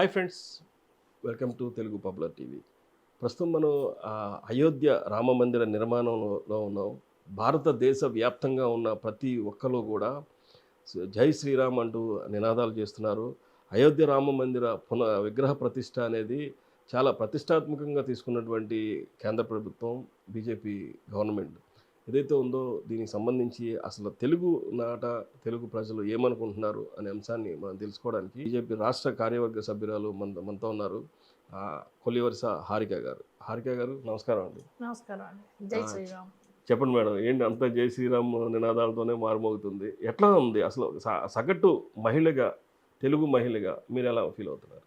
Hi friends welcome to Telugu popular TV. ప్రస్తుతం మనం అయోధ్య రామ మందిర నిర్మాణంలో ఉన్నాం. భారతదేశ వ్యాప్తంగా ఉన్న ప్రతి ఒక్కరు కూడా జై శ్రీరామ్ అంటూ నినాదాలు చేస్తున్నారు. అయోధ్య రామ మందిర పున విగ్రహ ప్రతిష్ట అనేది చాలా ప్రతిష్టాత్మకంగా తీసుకున్నటువంటి కేంద్ర ప్రభుత్వం బీజేపీ గవర్నమెంట్. ఏదైతే ఉందో దీనికి సంబంధించి అసలు తెలుగు నాట తెలుగు ప్రజలు ఏమనుకుంటున్నారు అనే అంశాన్ని మనం తెలుసుకోవడానికి బీజేపీ రాష్ట్ర కార్యవర్గ సభ్యురాలు మన మనతో ఉన్నారు ఆ, కొల్లివరస హారిక గారు. హారిక గారు నమస్కారం అండి. నమస్కారం అండి. జై శ్రీరామ్. చెప్పండి మేడం ఏంటి అంత జై శ్రీరామ్ నినాదాలతోనే మారుమోగుతుంది? ఎట్లా ఉంది అసలు సగటు మహిళగా తెలుగు మహిళగా మీరు ఎలా ఫీల్ అవుతున్నారు?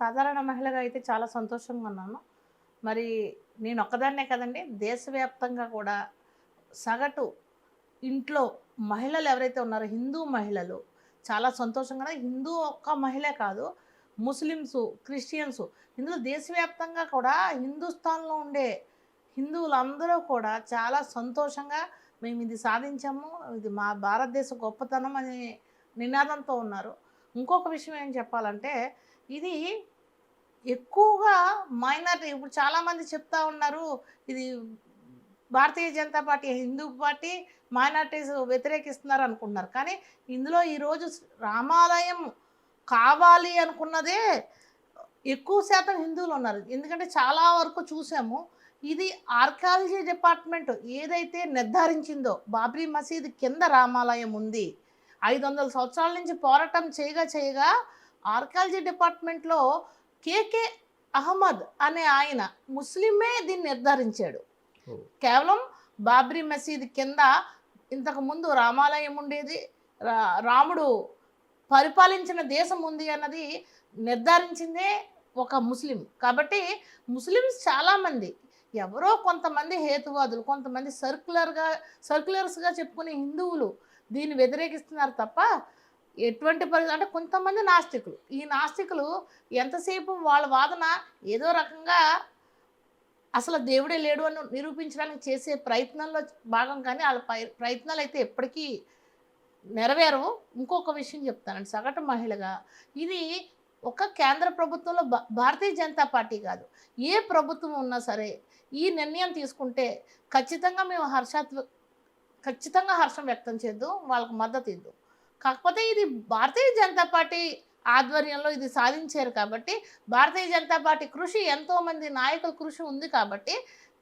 సాధారణ మహిళగా అయితే చాలా సంతోషంగా ఉన్నాను. మరి నేను ఒక్కదాన్నే కదండి దేశవ్యాప్తంగా కూడా సగటు ఇంట్లో మహిళలు ఎవరైతే ఉన్నారో హిందూ మహిళలు చాలా సంతోషంగా హిందూ ఒక్క మహిళే కాదు ముస్లిమ్స్ క్రిస్టియన్స్ ఇందులో దేశవ్యాప్తంగా కూడా హిందుస్థాన్లో ఉండే హిందువులందరూ కూడా చాలా సంతోషంగా మేము ఇది సాధించాము ఇది మా భారతదేశ గొప్పతనం అనే నినాదంతో ఉన్నారు. ఇంకొక విషయం ఏం చెప్పాలంటే ఇది ఎక్కువగా మైనారిటీ ఇప్పుడు చాలామంది చెప్తా ఉన్నారు ఇది Bharatiya Janata party Hindu party minorities వ్యతిరేకిస్తున్నారు అనుకుంటున్నారు. కానీ ఇందులో ఈరోజు రామాలయం కావాలి అనుకున్నదే ఎక్కువ శాతం హిందువులు ఉన్నారు. ఎందుకంటే చాలా వరకు చూసాము ఇది ఆర్కాలజీ డిపార్ట్మెంట్ ఏదైతే నిర్ధారించిందో బాబ్రీ మసీద్ కింద రామాలయం ఉంది ఐదు వందల సంవత్సరాల నుంచి పోరాటం చేయగా చేయగా ఆర్కాలజీ డిపార్ట్మెంట్లో కేకే అహ్మద్ అనే ఆయన ముస్లిమే దీన్ని నిర్ధారించాడు. కేవలం బాబ్రీ మసీద్ కింద ఇంతకుముందు రామాలయం ఉండేది. రా- రాముడు పరిపాలించిన దేశం ఉంది అన్నది నిర్ధారించిందే ఒక ముస్లిం. కాబట్టి ముస్లిమ్స్ చాలామంది ఎవరో కొంతమంది హేతువాదులు కొంతమంది సర్క్యులర్గా సర్క్యులర్స్గా చెప్పుకునే హిందువులు దీన్ని వ్యతిరేకిస్తున్నారు తప్ప ఎటువంటి పరిస్థితి అంటే కొంతమంది నాస్తికులు. ఈ నాస్తికులు ఎంతసేపు వాళ్ళ వాదన ఏదో రకంగా అసలు దేవుడే లేడు అని నిరూపించడానికి చేసే ప్రయత్నంలో భాగం కానీ వాళ్ళ ప్రయత్నాలు అయితే ఎప్పటికీ నెరవేరవు. ఇంకొక విషయం చెప్తానండి. సగటు మహిళగా ఇది ఒక కేంద్ర ప్రభుత్వంలో భా- భారతీయ జనతా పార్టీ కాదు. ఏ ప్రభుత్వం ఉన్నా సరే ఈ నిర్ణయం తీసుకుంటే ఖచ్చితంగా మేము హర్షాత్వ ఖచ్చితంగా హర్షం వ్యక్తం చేద్దాం వాళ్ళకు మద్దతు ఇద్దాం. కాకపోతే ఇది భారతీయ జనతా పార్టీ ఆధ్వర్యంలో ఇది సాధించారు కాబట్టి భారతీయ జనతా పార్టీ కృషి ఎంతోమంది నాయకుల కృషి ఉంది కాబట్టి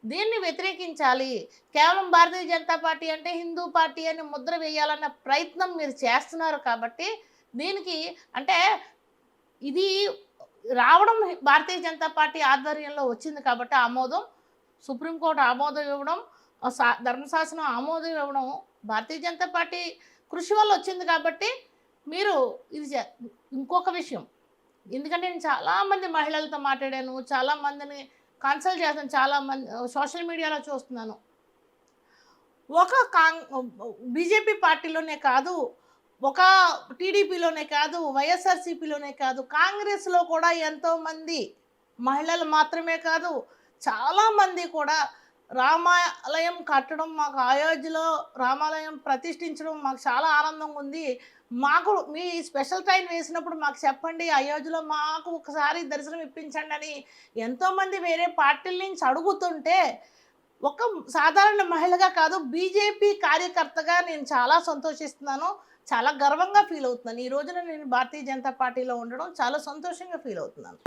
దీన్ని వ్యతిరేకించాలి. కేవలం భారతీయ జనతా పార్టీ అంటే హిందూ పార్టీ అని ముద్ర వేయాలన్న ప్రయత్నం మీరు చేస్తున్నారు కాబట్టి దీనికి అంటే ఇది రావడం భారతీయ జనతా పార్టీ ఆధ్వర్యంలో వచ్చింది కాబట్టి ఆమోదం. సుప్రీంకోర్టు ఆమోదం ఇవ్వడం సా- ధర్మశాసనం ఆమోదం ఇవ్వడం భారతీయ జనతా పార్టీ కృషి వల్ల వచ్చింది కాబట్టి మీరు ఇది చే- ఇంకొక విషయం. ఎందుకంటే నేను చాలామంది మహిళలతో మాట్లాడాను చాలామందిని కన్సల్ట్ చేస్తాను చాలామంది సోషల్ మీడియాలో చూస్తున్నాను. ఒక కాంగ్ బీజేపీ పార్టీలోనే కాదు ఒక టీడీపీలోనే కాదు వైఎస్ఆర్సీపీలోనే కాదు కాంగ్రెస్లో కూడా ఎంతోమంది మహిళలు మాత్రమే కాదు చాలామంది కూడా రామాలయం కట్టడం మాకు అయోధ్యలో రామాలయం ప్రతిష్ఠించడం మాకు చాలా ఆనందంగా ఉంది. మాకు మీ స్పెషల్ ట్రైన్ వేసినప్పుడు మాకు చెప్పండి అయోధ్యలో మాకు ఒకసారి దర్శనం ఇప్పించండి అని ఎంతోమంది వేరే పార్టీల నుంచి అడుగుతుంటే ఒక సాధారణ మహిళగా కాదు బీజేపీ కార్యకర్తగా నేను చాలా సంతోషిస్తున్నాను. చాలా గర్వంగా ఫీల్ అవుతున్నాను. ఈ రోజున నేను భారతీయ జనతా పార్టీలో ఉండడం చాలా సంతోషంగా ఫీల్ అవుతున్నాను.